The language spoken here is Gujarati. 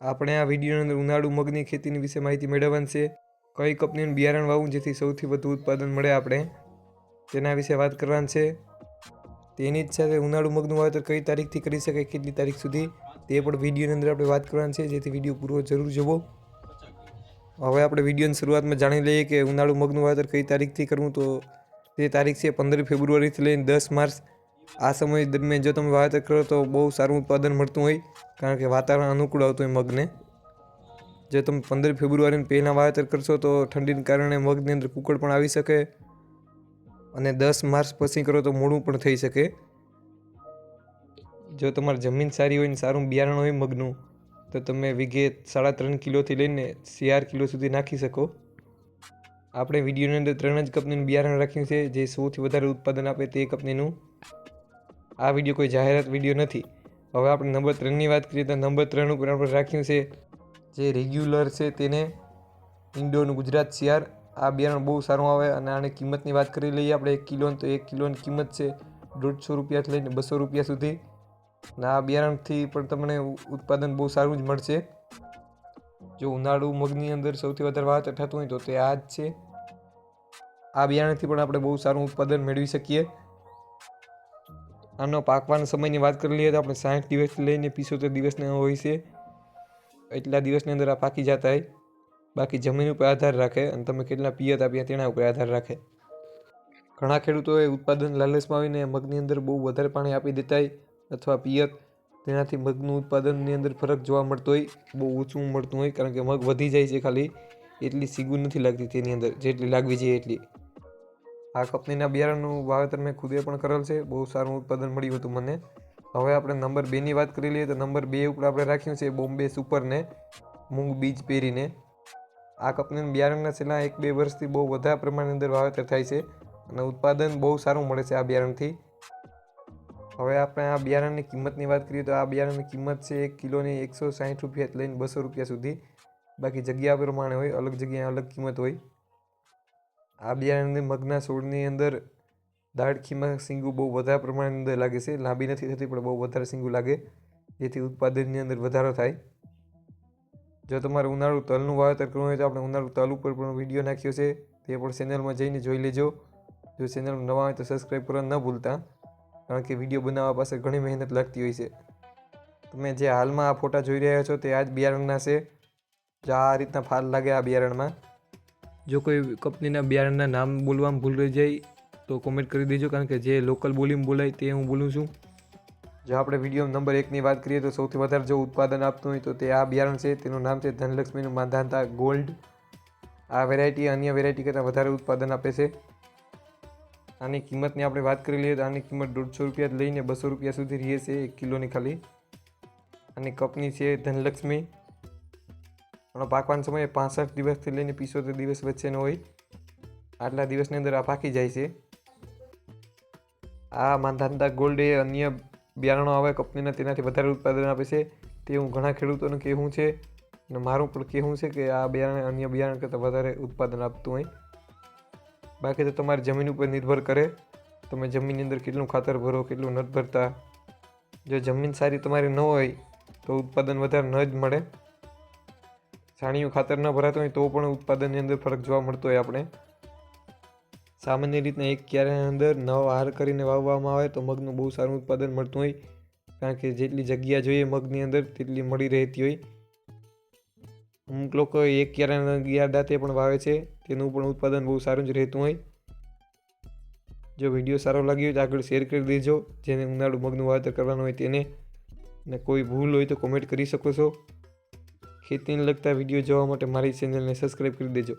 આપણે આ વિડીયોની અંદર ઉનાળુ મગની ખેતીની વિશે માહિતી મેળવવાની છે. કઈ કંપનીનું બિયારણ વાવવું જેથી સૌથી વધુ ઉત્પાદન મળે આપણે? તેના વિશે વાત કરવાની છે. તેની જ સાથે ઉનાળુ મગનું વાવેતર કઈ તારીખથી કરી શકાય, કેટલી તારીખ સુધી? તે પણ વિડીયોની અંદર આપણે વાત કરવાની છે, જેથી વીડિયો પૂરો જરૂર જોવો. હવે આપણે વિડીયોની શરૂઆતમાં જાણી લઈએ કે ઉનાળુ મગનું વાવેતર કઈ તારીખથી કરવું તો તે તારીખ છે પંદર ફેબ્રુઆરીથી લઈને દસ માર્ચ. આ સમય દરમિયાન જો તમે વાવેતર કરો તો બહુ સારું ઉત્પાદન મળતું હોય, કારણ કે વાતાવરણ અનુકૂળ આવતું હોય મગને. જો તમે પંદર ફેબ્રુઆરી પહેલાં વાવેતર કરશો તો ઠંડીને કારણે મગની અંદર કુકળ પણ આવી શકે અને દસ માર્ચ પછી કરો તો મોડું પણ થઈ શકે. જો તમારી જમીન સારી હોય ને સારું બિયારણ હોય મગનું, તો તમે વીઘે સાડા ત્રણ કિલોથી લઈને ચાર કિલો સુધી નાખી શકો. આપણે વિડીયોની અંદર ત્રણ જ કંપનીનું બિયારણ રાખ્યું છે, જે સૌથી વધારે ઉત્પાદન આપે તે કંપનીનું. આ વીડિયો કોઈ જાહેરાત વીડિયો નથી. હવે આપણે નંબર ત્રણની વાત કરીએ તો નંબર ત્રણ ઉપર આપણે રાખ્યું છે જે રેગ્યુલર છે તેને ઇન્ડોનું ગુજરાત શિયાર આ બિયારણ બહુ સારું આવે અને આની કિંમતની વાત કરી લઈએ આપણે, એક કિલોની તો એક કિલોની કિંમત છે દોઢસો રૂપિયાથી લઈને બસો રૂપિયા સુધી. અને આ બિયારણથી પણ તમને ઉત્પાદન બહુ સારું જ મળશે. જો ઉનાળુ મગની અંદર સૌથી વધારે વાત થતું હોય તો તે આ જ છે. આ બિયારણથી પણ આપણે બહુ સારું ઉત્પાદન મેળવી શકીએ. આનો પાકવાના સમયની વાત કરી લઈએ તો આપણે સાઠ દિવસથી લઈને પિસોતેર દિવસના હોય છે. એટલા દિવસની અંદર આ પાકી જતા હોય. બાકી જમીન ઉપર આધાર રાખે અને તમે કેટલા પિયત આપ્યા તેના ઉપર આધાર રાખે. ઘણા ખેડૂતોએ ઉત્પાદન લાલચમાં આવીને મગની અંદર બહુ વધારે પાણી આપી દેતા હોય અથવા પિયત તેનાથી મગનું ઉત્પાદનની અંદર ફરક જોવા મળતો હોય, બહુ ઓછું મળતું હોય કારણ કે મગ વધી જાય છે ખાલી. એટલી સીગું નથી લાગતી તેની અંદર. જેટલી લાગવી જોઈએ એટલી. આ કંપનીના બિયારણનું વાવેતર મેં ખુદે પણ કરેલ છે. બહુ સારું ઉત્પાદન મળ્યું હતું મને. હવે આપણે નંબર બેની વાત કરી લઈએ તો નંબર બે ઉપર આપણે રાખ્યું છે બોમ્બે સુપરને, મૂંગ બીજ પહેરીને. આ કંપનીના બિયારણના છેલ્લા એક બે વર્ષથી બહુ વધારે પ્રમાણની અંદર વાવેતર થાય છે અને ઉત્પાદન બહુ સારું મળે છે આ બિયારણથી. હવે આપણે આ બિયારણની કિંમતની વાત કરીએ તો આ બિયારણની કિંમત છે એક કિલોની એકસો સાઠ રૂપિયાથી લઈને બસો રૂપિયા સુધી. બાકી જગ્યા પ્રમાણે હોય, અલગ જગ્યાએ અલગ કિંમત હોય. આ બિયારણની મગના છોડની અંદર દાડખીમાં સિંગુ બહુ વધારે પ્રમાણની અંદર લાગે છે. લાંબી નથી થતી, પણ બહુ વધારે સિંગુ લાગે. જેથી ઉત્પાદનની અંદર વધારો થાય. જો તમારે ઉનાળુ તલનું વાવેતર કરવું હોય તો આપણે ઉનાળુ તલ ઉપર પણ વીડિયો નાખ્યો છે. તે પણ ચેનલમાં જઈને જોઈ લેજો. જો ચેનલ નવા હોય તો સબસ્ક્રાઈબ કરવા ન ભૂલતા, કારણ કે વીડિયો બનાવવા પાસે ઘણી મહેનત લાગતી હોય છે. તમે જે હાલમાં આ ફોટા જોઈ રહ્યા છો તે આ જ બિયારણના છે. જો આ રીતના ફાલ લાગે આ બિયારણમાં જો કોઈ કંપનીના બિયારણના નામ બોલવામાં ભૂલ જાય, તો કોમેન્ટ કરી દેજો, કારણ કે જે લોકલ બોલીમાં બોલાય તે હું બોલું છું. જો આપણે વીડિયો નંબર એકની વાત કરીએ તો સૌથી વધારે જો ઉત્પાદન આપતું હોય તો તે આ બિયારણ છે. તેનું નામ છે ધનલક્ષ્મીનું માંધાતા ગોલ્ડ આ વેરાયટી અન્ય વેરાયટી કરતાં વધારે ઉત્પાદન આપે છે. આની કિંમતની આપણે વાત કરી લઈએ તો આની કિંમત દોઢસો રૂપિયા લઈને બસો રૂપિયા સુધી રહે છે એક કિલોની ખાલી. અને કંપની છે ધનલક્ષ્મી. આનો પાકવાનો સમય પાસઠ દિવસથી લઈને પિસોતેર દિવસ વચ્ચેનો હોય. આટલા દિવસની અંદર આ પાકી જાય છે. આ માંધાતા ગોલ્ડ એ અન્ય બિયારણો આવે, કંપનીના તેનાથી વધારે ઉત્પાદન આપે છે. તે હું ઘણા ખેડૂતોનું કહેવું છે અને મારું પણ કહેવું છે કે આ બિયારણ અન્ય બિયારણ કરતાં વધારે ઉત્પાદન આપતું હોય. બાકી તો તમારી જમીન ઉપર નિર્ભર કરે. તમે જમીનની અંદર કેટલું ખાતર ભરો, કેટલું નથી ભરતા. જો જમીન સારી તમારી ન હોય તો ઉત્પાદન વધારે ન જ મળે. છાણિયું ખાતર ન ભરાતું હોય તો પણ ઉત્પાદનની અંદર ફરક જોવા મળતો હોય આપણે. સામાન્ય રીતના એક ક્યારે અંદર નવ હાર કરીને વાવવામાં આવે તો મગનું બહુ સારું ઉત્પાદન મળતું હોય. કારણ કે જેટલી જગ્યા જોઈએ મગની અંદર તેટલી મળી રહેતી હોય. અમુક લોકો એક ક્યારાના ગિયાર દાંતે પણ વાવે છે, તેનું પણ ઉત્પાદન બહુ સારું જ રહેતું હોય. જો વીડિયો સારો લાગ્યો તો આગળ શેર કરી દેજો, જેને ઉનાળુ મગનું વાવેતર કરવાનું હોય તેને. અને કોઈ ભૂલ હોય તો કોમેન્ટ કરી શકો છો. ખેતીને લગતા વીડિયો જોવા માટે મારી ચેનલને સબસ્ક્રાઈબ કરી દેજો.